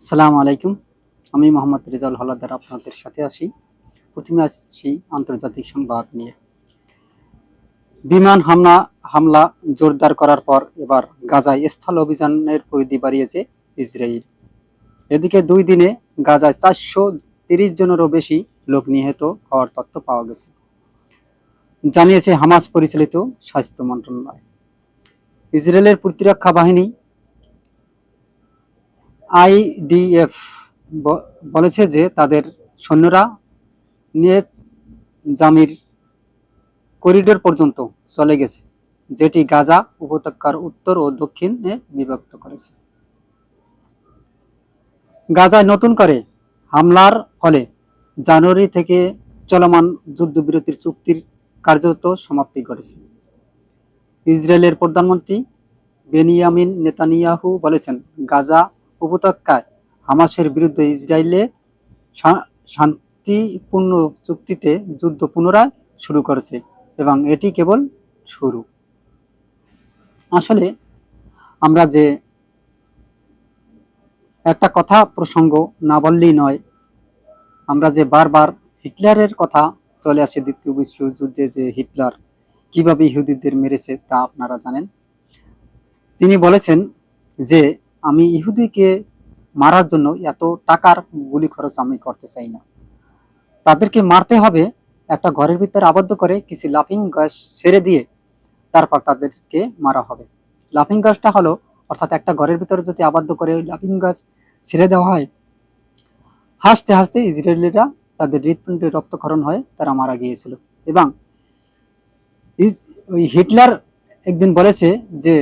সালাম আলাইকুম। আমি মোহাম্মদ রেজাউল হলাদার আপনাদের সাথে আসি প্রথমে আসছি আন্তর্জাতিক সংবাদ নিয়ে। বিমান হামলা হামলা জোরদার করার পর এবার গাজায় স্থল অভিযানের পরিধি বাড়িয়েছে ইসরায়েল এদিকে দুই দিনে গাজায় চারশো তিরিশ জনেরও বেশি লোক নিহত হওয়ার তথ্য পাওয়া গেছে। জানিয়েছে হামাস পরিচালিত স্বাস্থ্য মন্ত্রণালয়। ইসরায়েলের প্রতিরক্ষা বাহিনী আইডিএফ বলেছে যে তাদের সৈন্যরা নিয়ে জামির করিডোর পর্যন্ত চলে গেছে, যেটি গাজা উপত্যকার উত্তর ও দক্ষিণে বিভক্ত করেছে। গাজায় নতুন করে হামলার ফলে জানুয়ারি থেকে চলমান যুদ্ধবিরতির চুক্তির কার্যত সমাপ্তি ঘটেছে। ইসরায়েলের প্রধানমন্ত্রী বেনিয়ামিন নেতানিয়াহু বলেছেন, গাজা উপত্যকায় হামাসের বিরুদ্ধে ইসরায়েলে শান্তিপূর্ণ চুক্তিতে যুদ্ধ পুনরায় শুরু করেছে এবং এটি কেবল শুরু। আসলে আমরা যে একটা কথা প্রসঙ্গ না বললেই নয়, আমরা যে বারবার হিটলারের কথা চলে আসে দ্বিতীয় বিশ্বযুদ্ধে যে হিটলার কীভাবে ইহুদিদের মেরেছে তা আপনারা জানেন। তিনি বলেছেন যে আমি ইহুদিকে মারার জন্য এত টাকার গুলি খরচ আমি করতে চাই না। তাদেরকে মারতে হবে, একটা ঘরের ভিতরে আবদ্ধ করে কিছু লাফিং গাছ ছেড়ে দিয়ে তারপর তাদেরকে মারা হবে। লাফিং গাছটা হলো, অর্থাৎ একটা ঘরের ভিতরে যদি আবদ্ধ করে লাফিং গাছ ছেড়ে দেওয়া হয়, হাসতে হাসতে ইসরায়েলিরা তাদের হৃৎপিণ্ডে রক্তক্ষরণ হয়ে তারা মারা গিয়েছিল। এবং হিটলার একদিন বলেছে যে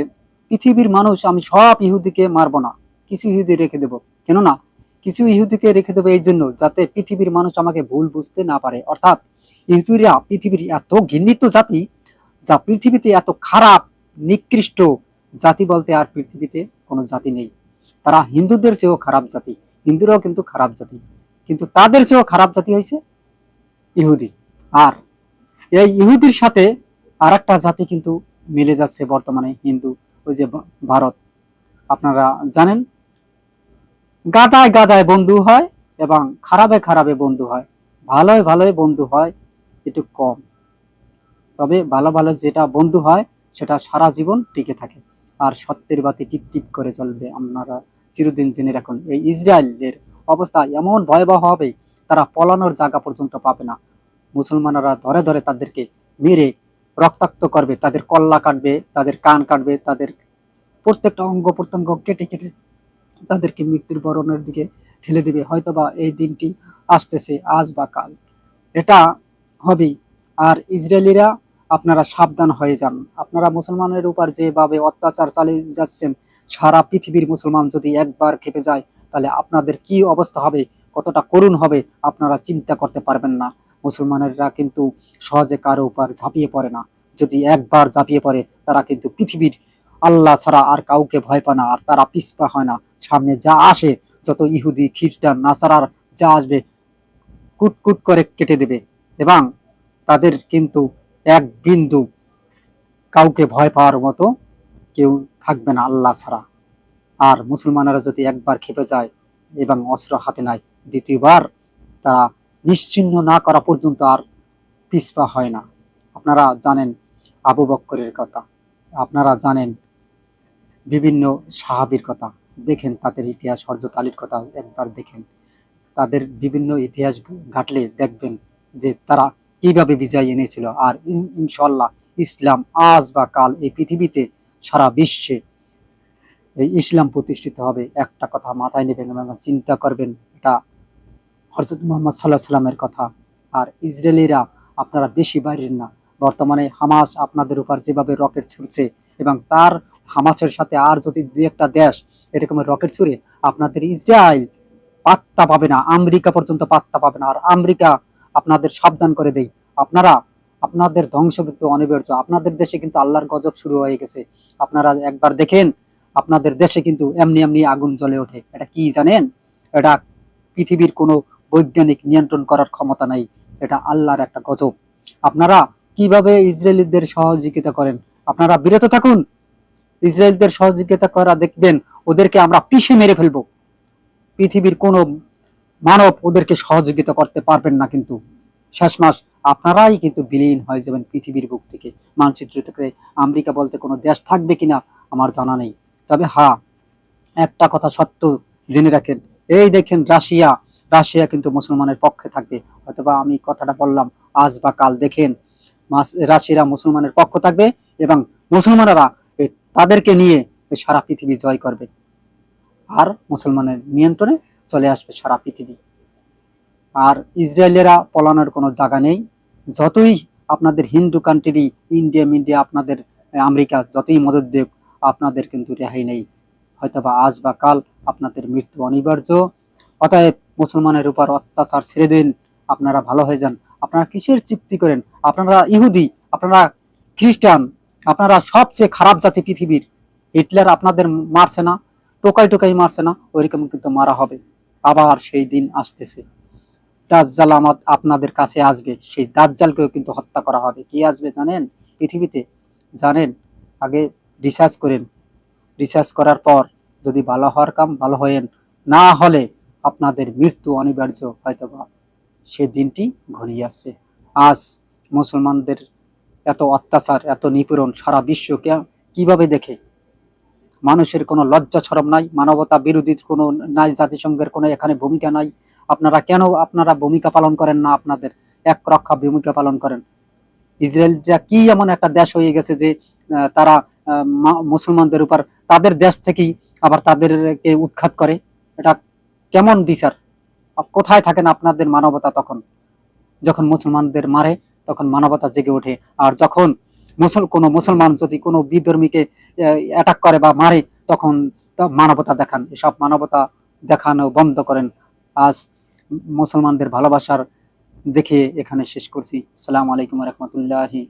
পৃথিবীর মানুষ, আমি সব ইহুদিকে মারবো না। কিছু ইহুদি রেখে দেব। কেননা, কিছু ইহুদিকে রেখে দেবো এই জন্য, যাতে পৃথিবীর মানুষ আমাকে ভুল বুঝতে না পারে। অর্থাৎ, ইহুদিরা পৃথিবীর এত ঘৃণিত জাতি, যা পৃথিবীতে এত খারাপ, নিকৃষ্ট জাতি বলতে আর পৃথিবীতে কোনো জাতি নেই। তারা হিন্দুদের চেয়েও খারাপ জাতি। হিন্দুরাও কিন্তু খারাপ জাতি। কিন্তু তাদের চেয়েও খারাপ জাতি হয়েছে ইহুদি। আর এই ইহুদির সাথে আর জাতি কিন্তু মিলে যাচ্ছে বর্তমানে, হিন্দু। ওই যে ভারত। আপনারা জানেন, গাদায় গাদায় বন্ধু হয় এবং খারাপে খারাপে বন্ধু হয়। ভালোয় ভালোয় বন্ধু হয়, একটু কম। তবে ভালো ভালো যেটা বন্ধু হয়, সেটা সারা জীবন টিকে থাকে। আর সত্যের বাতি টিপ টিপ করে চলবে। আপনারা চিরদিন জেনে রাখুন, এই ইসরায়েলের অবস্থা এমন ভয়াবহ হবে, তারা পলানোর জায়গা পর্যন্ত পাবে না। মুসলমানরা ধরে ধরে তাদেরকে মেরে রক্তাক্ত করবে, তাদের কল্লা কাটবে, তাদের কান কাটবে, তাদের প্রত্যেকটা অঙ্গ প্রত্যঙ্গ কেটে কেটে তাদেরকে মৃত্যুর বরণের দিকে ঠেলে দেবে। হয়তোবা এই দিনটি আসতেছে আজ বা কাল। এটা হবেই। আর ইসরায়েলিরা আপনারা সাবধান হয়ে যান। আপনারা মুসলমানের উপর যেভাবে অত্যাচার চালিয়ে যাচ্ছেন, সারা পৃথিবীর মুসলমান যদি একবার খেপে যায়, তাহলে আপনাদের কি অবস্থা হবে, কতটা করুণ হবে, আপনারা চিন্তা করতে পারবেন না। মুসলমানেরা কিন্তু সহজে কারও উপর ঝাঁপিয়ে পড়ে না। যদি একবার ঝাঁপিয়ে পড়ে, তারা কিন্তু পৃথিবীর আল্লাহ ছাড়া আর কাউকে ভয় পায় না, আর তারা পিছপা হয় না। সামনে যা আসে, যত ইহুদি, খ্রিস্টান, নাসারার যা আসবে কুট কুট করে কেটে দেবে। এবং তাদের কিন্তু এক বিন্দু কাউকে ভয় পাওয়ার মতো কেউ থাকবে না আল্লাহ ছাড়া। আর মুসলমানেরা যদি একবার খেপে যায় এবং অস্ত্র হাতে নেয়, দ্বিতীয়বার তারা নিশ্চিহ্ন না করা পর্যন্ত আর পিছপা হয় না। আপনারা জানেন আবু বক্করের কথা। আপনারা জানেন বিভিন্ন সাহাবির কথা। দেখেন তাদের ইতিহাস হরজত আলীর কথা একবার দেখেন। তাদের বিভিন্ন ইতিহাস ঘাটলে দেখবেন যে তারা কীভাবে বিজয় এনেছিল। আর ইনশাল্লাহ ইসলাম আজ বা কাল এই পৃথিবীতে সারা বিশ্বে এই ইসলাম প্রতিষ্ঠিত হবে। একটা কথা মাথায় নেবেন এবং চিন্তা করবেন, এটা হরজত মোহাম্মদ সাল্লাহ সাল্লামের কথা। আর ইসরায়েলিরা আপনারা বেশি বাইরের না। বর্তমানে হামাস আপনাদের উপর যেভাবে রকেট ছুড়ছে এবং তার হামাসের সাথে আর যদি দুই একটা দেশ এরকমের রকেট ছুড়ে, আপনাদের ইসরায়েল পাত্তা পাবে না, আমেরিকা পর্যন্ত পাত্তা পাবে না। আর আমেরিকা আপনাদের সাবধান করে দেই। আপনারা, আপনাদের ধ্বংস কিন্তু অনিবার্য। আপনাদের দেশে কিন্তু আল্লাহর গজব শুরু হয়ে গেছে। আপনারা একবার দেখেন, আপনাদের দেশে কিন্তু এমনি এমনি আগুন জ্বলে ওঠে। এটা কি জানেন? এটা পৃথিবীর কোনো বৈজ্ঞানিক নিয়ন্ত্রণ করার ক্ষমতা নাই। এটা আল্লাহর একটা গজব। আপনারা কীভাবে ইসরায়েলিদের সহযোগিতা করেন? আপনারা বিরত থাকুন। ইসরায়েলদের সহযোগিতা করা দেখবেন, ওদেরকে আমরা পিষে মেরে ফেলব। পৃথিবীর কোনো মানব ওদেরকে সহযোগিতা করতে পারবেন না কিন্তু। শেষ মাস, আপনারাই কিন্তু বিলীন হয়ে যাবেন পৃথিবীর বুক থেকে। মানচিত্র থেকে আমেরিকা বলতে কোনো দেশ থাকবে কিনা, আমার জানা নেই। তবে হ্যাঁ একটা কথা সত্য জেনে রাখেন। এই দেখেন রাশিয়া রাশিয়া কিন্তু মুসলমানের পক্ষে থাকবে। অথবা আমি কথাটা বললাম, আজ বা কাল দেখেন রাশিয়ারা মুসলমানের পক্ষ থাকবে এবং মুসলমানেরা তাদেরকে নিয়ে সারা পৃথিবী জয় করবে। আর মুসলমানের নিয়ন্ত্রণে চলে আসবে সারা পৃথিবী। আর ইসরায়েলেরা পলানোর কোনো জায়গা নেই। যতই আপনাদের হিন্দু কান্ট্রি ইন্ডিয়া মিন্ডিয়া আপনাদের আমেরিকা যতই মদত দেখ আপনাদের কিন্তু রেহাই নেই। হয়তোবা আজ বা কাল আপনাদের মৃত্যু অনিবার্য। অতএব মুসলমানের উপর অত্যাচার ছেড়ে দিন। আপনারা ভালো হয়ে যান। আপনারা কিসের চুক্তি করেন? আপনারা ইহুদি, আপনারা খ্রিস্টান, আপনারা সবচেয়ে খারাপ জাতি পৃথিবীর। হিটলার আপনাদের মারছে না, টোকাই টোকাই মারছে না, ওইরকম কিন্তু মারা হবে। আবার সেই দিন আসতেছে। দাজ্জাল আমার আপনাদের কাছে আসবে। সেই দাজ্জালকেও কিন্তু হত্যা করা হবে। কি আসবে জানেন? পৃথিবীতে। জানেন? আগে রিসার্চ করেন। রিসার্চ করার পর যদি ভালো হওয়ার কাম ভালো হয়েন, না হলে আপনাদের মৃত্যু অনিবার্য, হয়তোবা সে দিনটি ঘনিয়ে আসছে। আজ মুসলমানদের এত অত্যাচার, এত নিপীড়ন সারা বিশ্বকে কীভাবে দেখে? মানুষের কোনো লজ্জা ছরম নাই, মানবতা বিরোধী কোনো নাই, জাতিসংঘের কোনো এখানে ভূমিকা নাই। আপনারা কেন আপনারা ভূমিকা পালন করেন না আপনাদের? এক রক্ষা ভূমিকা পালন করেন। ইসরায়েলটা কি এমন একটা দেশ হয়ে গেছে যে তারা মুসলমানদের উপর তাদের দেশ থেকেই আবার তাদেরকে উৎখাত করে? এটা কেমন বিচার? কোথায় থাকেন আপনাদের মানবতা তখন? যখন মুসলমানদের মারে, তখন মানবতা জেগে ওঠে। আর যখন মুসল, কোনো মুসলমান যদি কোনো বিধর্মীকে অ্যাটাক করে বা মারে, তখন মানবতা দেখান। এসব মানবতা দেখানো বন্ধ করেন। আজ মুসলমানদের ভালোবাসার দেখে এখানে শেষ করছি। সালাম আলাইকুম রহমতুল্লাহি